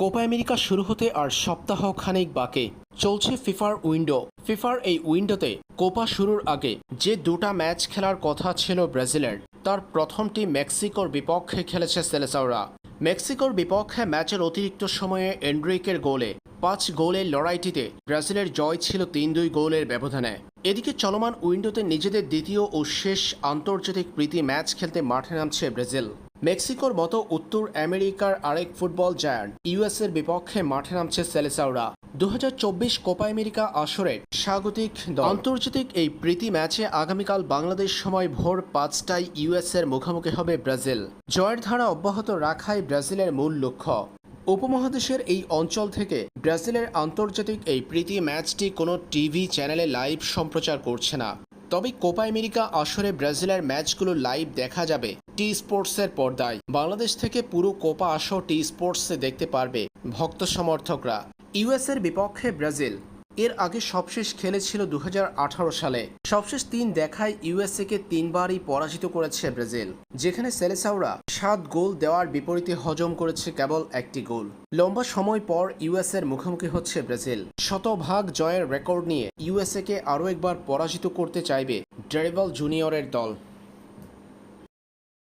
Copa America শুরু হতে আর সপ্তাহ খানেক বাকি। চলছে ফিফার উইন্ডো। ফিফার এই উইন্ডোতে কোপা শুরুর আগে যে দুটা ম্যাচ খেলার কথা ছিল ব্রাজিলের, তার প্রথমটি মেক্সিকোর বিপক্ষে খেলেছে সেলেসাওরা মেক্সিকোর বিপক্ষে ম্যাচের অতিরিক্ত সময়ে এন্ড্রিকের গোলে, পাঁচ গোলের লড়াইটিতে ব্রাজিলের জয় ছিল তিন দুই গোলের ব্যবধানে। এদিকে চলমান উইন্ডোতে নিজেদের দ্বিতীয় ও শেষ আন্তর্জাতিক প্রীতি ম্যাচ খেলতে মাঠে নামছে ব্রাজিল। মেক্সিকোর মতো উত্তর আমেরিকার আরেক ফুটবল জায়ান্ট ইউএসের বিপক্ষে মাঠে নামছে সেলেসাওরা দু কোপা আমেরিকা আসরের স্বাগতিক আন্তর্জাতিক এই প্রীতি ম্যাচে আগামীকাল বাংলাদেশ সময় ভোর পাঁচটায় ইউএস এর মুখোমুখি হবে ব্রাজিল। জয়ের ধারা অব্যাহত রাখাই ব্রাজিলের মূল লক্ষ্য। উপমহাদেশের এই অঞ্চল থেকে ব্রাজিলের আন্তর্জাতিক এই প্রীতি ম্যাচটি কোনো টিভি চ্যানেলে লাইভ সম্প্রচার করছে না। তবে কোপা আমেরিকা আসরে ব্রাজিলের ম্যাচগুলো লাইভ দেখা যাবে টি স্পোর্টসের পর্দায়। বাংলাদেশ থেকে পুরো কোপা আসর টি স্পোর্টসে দেখতে পারবে ভক্ত সমর্থকরা। ইউএসের বিপক্ষে ব্রাজিল এর আগে সবশেষ খেলেছিল দু হাজার আঠারো সালে। সবশেষ তিন দেখায় ইউএসএ কে তিনবারই পরাজিত করেছে ব্রাজিল, যেখানে সেলেসাওরা সাত গোল দেওয়ার বিপরীতে হজম করেছে কেবল একটি গোল। লম্বা সময় পর ইউএস এর মুখোমুখি হচ্ছে ব্রাজিল। শতভাগ জয়ের রেকর্ড নিয়ে ইউএসএ কে আরও একবার পরাজিত করতে চাইবে ডেরিভাল জুনিয়রের দল।